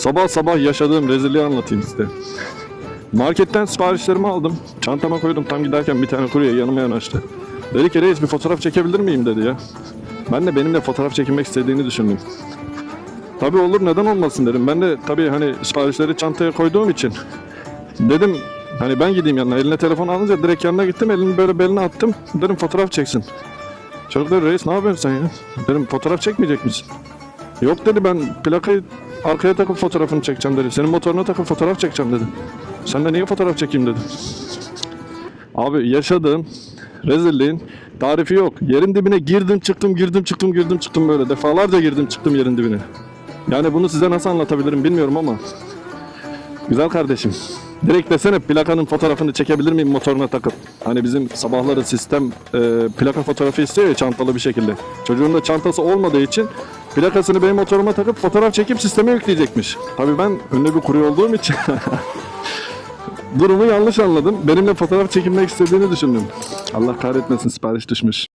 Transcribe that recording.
Sabah sabah yaşadığım rezilliği anlatayım size. Marketten siparişlerimi aldım. Çantama koydum. Tam giderken bir tane kurye yanıma yanaştı. Dedi ki reis bir fotoğraf çekebilir miyim dedi ya. Ben de benimle fotoğraf çekilmek istediğini düşündüm. Tabii olur neden olmasın dedim. Ben de tabii hani siparişleri çantaya koyduğum için dedim hani ben gideyim yanına. Eline telefon alınca direkt yanına gittim. Elini böyle beline attım. Dedim fotoğraf çeksin. Çocuk dedi reis ne yapıyorsun sen ya? Dedim fotoğraf çekmeyecek misin? Yok dedi ben plakayı arkaya takıp fotoğrafını çekeceğim dedi. Senin motoruna takıp fotoğraf çekeceğim dedi. Sen de niye fotoğraf çekeyim dedi. Abi yaşadığım rezilliğin tarifi yok. Yerin dibine girdim çıktım girdim çıktım girdim çıktım böyle. Defalarca girdim çıktım yerin dibine. Yani bunu size nasıl anlatabilirim bilmiyorum ama. Güzel kardeşim. Direkt desene plakanın fotoğrafını çekebilir miyim motoruna takıp? Hani bizim sabahları sistem e, plaka fotoğrafı istiyor ya çantalı bir şekilde. Çocuğun da çantası olmadığı için plakasını benim motoruma takıp fotoğraf çekip sisteme yükleyecekmiş. Tabii ben önüne bir kurye olduğum için durumu yanlış anladım. Benimle fotoğraf çekilmek istediğini düşündüm. Allah kahretmesin sipariş düşmüş.